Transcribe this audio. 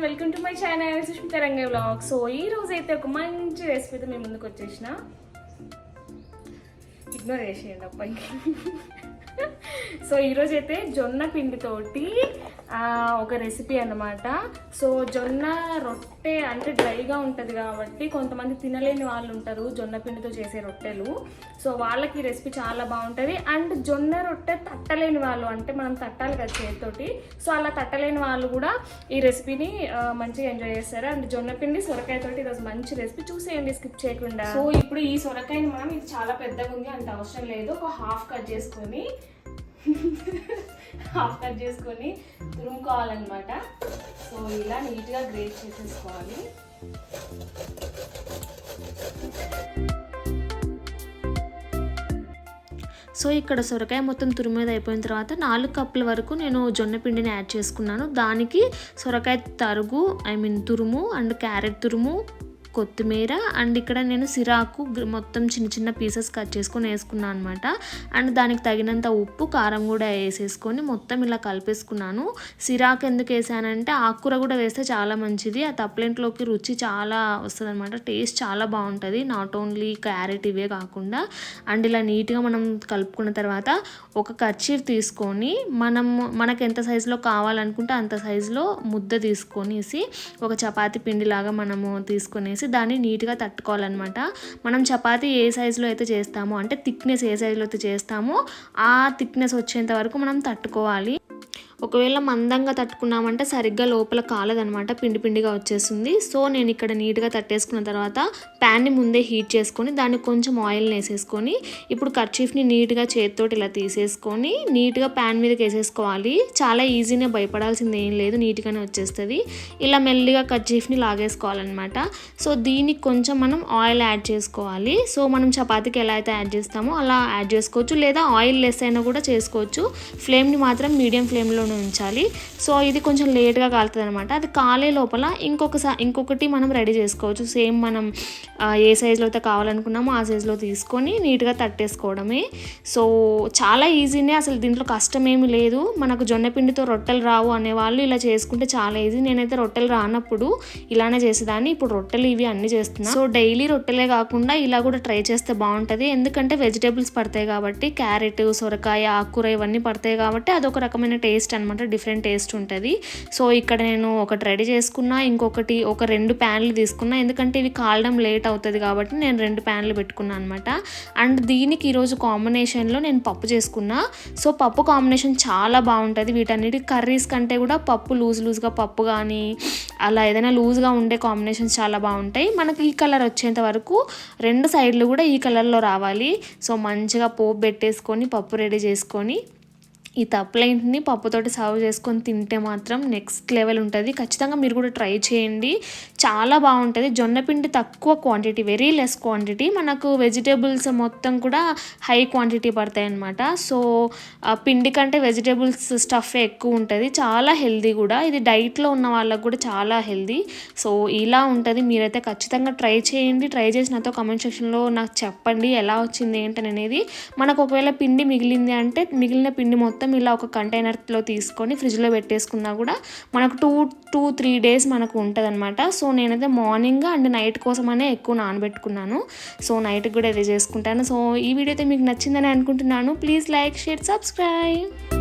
Everyone welcome to my channel Sushmita Range blog so ఈ రోజు అయితే ఒక మంచి రెసిపీతో మేము ముందుకు వచ్చేసిన. ఇగ్నోర్ చేసేయండి అబ్బాయికి సో ఈరోజు అయితే జొన్న పిండితోటి ఒక రెసిపీ అన్నమాట. సో జొన్న రొట్టె అంటే డ్రైగా ఉంటుంది కాబట్టి కొంతమంది తినలేని వాళ్ళు ఉంటారు జొన్న పిండితో చేసే రొట్టెలు. సో వాళ్ళకి ఈ రెసిపీ చాలా బాగుంటుంది. అండ్ జొన్న రొట్టె తట్టలేని వాళ్ళు అంటే మనం తట్టాలి కదా చేతితోటి. సో అలా తట్టలేని వాళ్ళు కూడా ఈ రెసిపీని మంచిగా ఎంజాయ్ చేస్తారు. అండ్ జొన్న పిండి సొరకాయతోటి ఈరోజు మంచి రెసిపీ చూసేయండి స్కిప్ చేయకుండా. సో ఇప్పుడు ఈ సొరకాయని మనం ఇది చాలా పెద్దగా ఉంది అంత అవసరం లేదు. ఒక హాఫ్ కట్ చేసుకొని హాఫ్ కట్ చేసుకొని తురుముకోవాలన్నమాట సో ఇలా నీట్గా గ్రేట్ చేసేసుకోవాలి. సో ఇక్కడ సొరకాయ మొత్తం తురిమేది అయిపోయిన తర్వాత నాలుగు కప్పుల వరకు నేను జొన్న పిండిని యాడ్ చేసుకున్నాను. దానికి సొరకాయ తరుగు ఐ మీన్ తురుము అండ్ క్యారెట్ తురుము కొత్తిమీర అండ్ ఇక్కడ నేను సిరాకు మొత్తం చిన్న చిన్న పీసెస్ కట్ చేసుకొని వేసుకున్నాను అనమాట అండ్ దానికి తగినంత ఉప్పు కారం కూడా వేసేసుకొని మొత్తం ఇలా కలిపేసుకున్నాను. సిరాకు ఎందుకు వేసానంటే ఆకుకూర కూడా వేస్తే చాలా మంచిది. ఆ తప్పలేంట్లోకి రుచి చాలా వస్తుంది అనమాట టేస్ట్ చాలా బాగుంటుంది. నాట్ ఓన్లీ క్యారెట్ ఇవే కాకుండా. అండ్ ఇలా నీట్గా మనం కలుపుకున్న తర్వాత ఒక కర్చీఫ్ తీసుకొని మనం మనకు ఎంత సైజులో కావాలనుకుంటే అంత సైజులో ముద్ద తీసుకొనేసి ఒక చపాతి పిండిలాగా మనము తీసుకొనేసి దాన్ని నీట్గా తట్టుకోవాలన్నమాట. మనం చపాతీ ఏ సైజులో అయితే చేస్తామో అంటే థిక్నెస్ ఏ సైజులో అయితే చేస్తామో ఆ థిక్నెస్ వచ్చేంత వరకు మనం తట్టుకోవాలి. ఒకవేళ మందంగా తట్టుకున్నామంటే సరిగ్గా లోపల కాలదనమాట పిండి పిండిగా వచ్చేస్తుంది సో నేను ఇక్కడ నీట్గా తట్టేసుకున్న తర్వాత ప్యాన్ని ముందే హీట్ చేసుకొని దానికి కొంచెం ఆయిల్ని వేసేసుకొని ఇప్పుడు కర్చీఫ్ని నీట్గా చేతితోటి ఇలా తీసేసుకొని నీట్గా ప్యాన్ మీదకి వేసేసుకోవాలి. చాలా ఈజీనే భయపడాల్సింది ఏం లేదు నీట్గానే వచ్చేస్తుంది. ఇలా మెల్లిగా కర్చీఫ్ని లాగేసుకోవాలన్నమాట. సో దీనికి కొంచెం మనం ఆయిల్ యాడ్ చేసుకోవాలి. సో మనం చపాతీకి ఎలా అయితే యాడ్ చేస్తామో అలా యాడ్ చేసుకోవచ్చు. లేదా ఆయిల్ లెస్ అయినా కూడా చేసుకోవచ్చు. ఫ్లేమ్ని మాత్రం మీడియం ఫ్లేమ్లో ఫ్లేమ్లోనే ఉంచాలి. సో ఇది కొంచెం లేట్గా కాలుతుంది అనమాట అది కాలే లోపల ఇంకొకసారి ఇంకొకటి మనం రెడీ చేసుకోవచ్చు. సేమ్ మనం ఏ సైజులో అయితే కావాలనుకున్నామో ఆ సైజులో తీసుకొని నీట్గా తట్టేసుకోవడమే. సో చాలా ఈజీనే. అసలు దీంట్లో కష్టం ఏమీ లేదు. మనకు జొన్నపిండితో రొట్టెలు రావు అనే వాళ్ళు ఇలా చేసుకుంటే చాలా ఈజీ. నేనైతే రొట్టెలు రానప్పుడు ఇలానే చేసేదాన్ని. ఇప్పుడు రొట్టెలు ఇవి అన్ని చేస్తున్నాను సో డైలీ రొట్టెలే కాకుండా ఇలా కూడా ట్రై చేస్తే బాగుంటుంది. ఎందుకంటే వెజిటేబుల్స్ పడతాయి కాబట్టి క్యారెట్ సొరకాయ ఆకుకూర ఇవన్నీ పడతాయి కాబట్టి అదొక రకమైన టేస్ట్ అనమాట డిఫరెంట్ టేస్ట్ ఉంటుంది. సో ఇక్కడ నేను ఒకటి రెడీ చేసుకున్నా ఇంకొకటి ఒక రెండు ప్యాన్లు తీసుకున్నా. ఎందుకంటే ఇవి కాలడం లేట్ అవుతుంది కాబట్టి నేను రెండు ప్యాన్లు పెట్టుకున్నాను అనమాట అండ్ దీనికి ఈరోజు కాంబినేషన్లో నేను పప్పు చేసుకున్నా. సో పప్పు కాంబినేషన్ చాలా బాగుంటుంది. వీటన్నిటి కర్రీస్ కంటే కూడా పప్పు లూజ్ లూజ్గా పప్పు కానీ అలా ఏదైనా లూజ్గా ఉండే కాంబినేషన్స్ చాలా బాగుంటాయి. మనకి ఈ కలర్ వచ్చేంత వరకు రెండు సైడ్లు కూడా ఈ కలర్లో రావాలి. సో మంచిగా పోపు పెట్టేసుకొని పప్పు రెడీ చేసుకొని ఈ తప్పులేంటిని పప్పుతోటి సర్వ్ చేసుకొని తింటే మాత్రం నెక్స్ట్ లెవెల్ ఉంటుంది. ఖచ్చితంగా మీరు కూడా ట్రై చేయండి. చాలా బాగుంటుంది. జొన్న పిండి తక్కువ క్వాంటిటీ వెరీ లెస్ క్వాంటిటీ మనకు వెజిటేబుల్స్ మొత్తం కూడా హై క్వాంటిటీ పడతాయి అన్నమాట సో పిండి కంటే వెజిటేబుల్స్ స్టఫ్ ఎక్కువ ఉంటుంది. చాలా హెల్దీ కూడా. ఇది డైట్లో ఉన్న వాళ్ళకు కూడా చాలా హెల్దీ సో ఇలా ఉంటుంది. మీరైతే ఖచ్చితంగా ట్రై చేయండి. ట్రై చేసి నాతో కమెంట్ సెక్షన్లో నాకు చెప్పండి. ఎలా వచ్చింది ఏంటని అనేది. మనకు ఒకవేళ పిండి మిగిలింది అంటే మిగిలిన పిండి మొత్తం మొత్తం ఇలా ఒక కంటైనర్లో తీసుకొని ఫ్రిడ్జ్లో పెట్టేసుకున్నా కూడా మనకు టూ టూ త్రీ డేస్ మనకు ఉంటుంది సో నేనైతే మార్నింగ్ అండ్ నైట్ కోసమనే ఎక్కువ నానబెట్టుకున్నాను. సో నైట్కి కూడా ఇది చేసుకుంటాను. సో ఈ వీడియో అయితే మీకు నచ్చిందని అనుకుంటున్నాను. Please like share subscribe.